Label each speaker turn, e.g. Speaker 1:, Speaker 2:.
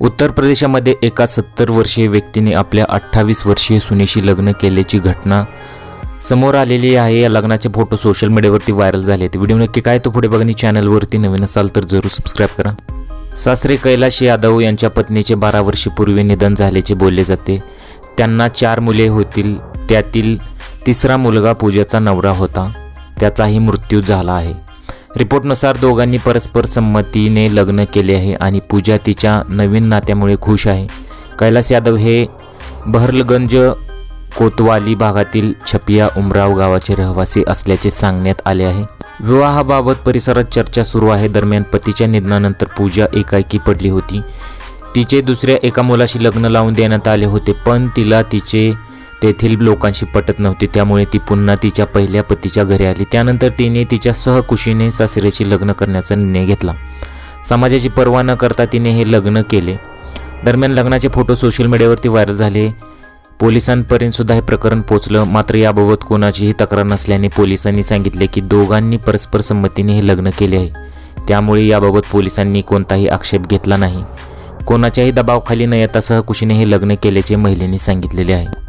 Speaker 1: उत्तर प्रदेशामध्ये एका सत्तर वर्षीय व्यक्तीने आपल्या अठ्ठावीस वर्षीय सुनेशी लग्न केल्याची घटना समोर आलेली आहे. या लग्नाचे फोटो सोशल मीडियावरती व्हायरल झाले आहेत. व्हिडिओ नक्की काय तो पुढे बघणी चॅनलवरती नवीन असाल तर जरूर सबस्क्राईब करा. सासरे कैलाश यादव यांच्या पत्नीचे बारा वर्षपूर्वी निधन झाल्याचे बोलले जाते. त्यांना चार मुले होतील. त्यातील तिसरा मुलगा पूजाचा नवरा होता. त्याचाही मृत्यू झाला आहे. रिपोर्टनुसार दोघांनी परस्पर संमतीने लग्न केले आहे आणि पूजा तिच्या नवीन नात्यामुळे खुश आहे. कैलास यादव हे बहरलगंज कोतवाली भागातील छपिया उमराव गावाचे रहिवासी असल्याचे सांगण्यात आले आहे. विवाहाबाबत परिसरात चर्चा सुरू आहे. दरम्यान पतीच्या निधनानंतर पूजा एकाएकी पडली होती. तिचे दुसऱ्या एका मुलाशी लग्न लावून देण्यात आले होते पण तिला तिचे तेथील लोकांशी पटत नव्हती. त्यामुळे ती पुन्हा तिच्या पहिल्या पतीच्या घरी आली. त्यानंतर तिने तिच्या सहकुशीने सासऱ्याशी लग्न करण्याचा निर्णय घेतला. समाजाची पर्वा न करता तिने हे लग्न केले. दरम्यान लग्नाचे फोटो सोशल मीडियावरती व्हायरल झाले. पोलिसांपर्यंत सुद्धा हे प्रकरण पोचलं मात्र याबाबत कोणाचीही तक्रार नसल्याने पोलिसांनी सांगितले की दोघांनी परस्पर संमतीने हे लग्न केले आहे. त्यामुळे याबाबत पोलिसांनी कोणताही आक्षेप घेतला नाही. कोणाच्याही दबावखाली न येता सहकुशीने हे लग्न केल्याचे महिलेने सांगितलेले आहे.